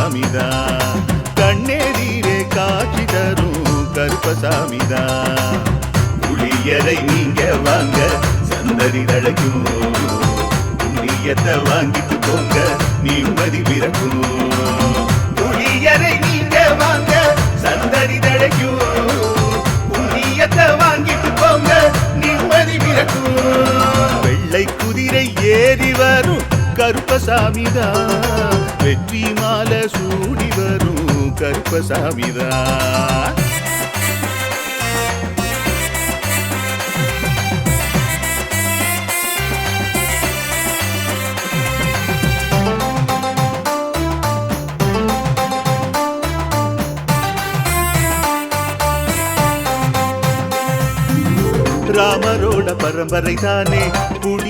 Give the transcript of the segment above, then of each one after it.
கருப்பசாமிதான் கண்ணேரீரே காட்சி தரும் கருப்பசாமிதான் புளியரை நீங்க வாங்க சந்ததி தழைக்கும். புளியத்தை வாங்கிட்டு போங்க நிம்மதி பிறக்கும். புளியரை நீங்க வாங்க சந்ததி தழைக்கும். புளியத்தை வாங்கிட்டு போங்க நிம்மதி பிறக்கும். வெள்ளை குதிரை ஏறி வரும் கருப்பசாமிதா. வெற்றி மாலை சூடி வரும் கருப்பசாமிதா. ராமரோட பரம்பரை தானே புடி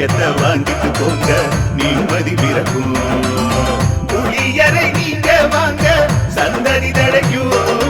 புளியத்தை வாங்கிட்டு போங்க நிம்மதி பிறக்கும். புளியரை நீங்க வாங்க சந்ததி தடைக்கும்.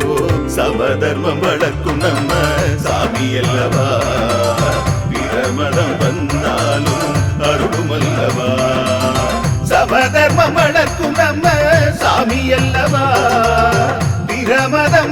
சமதர்மம் வளர்க்கும் நம்ம சாமி அல்லவா? பிரமதம் வந்தாலும் அருளும் அல்லவா? சபதர்மம் வளர்க்கும் நம்ம சாமி அல்லவா? பிரமதம்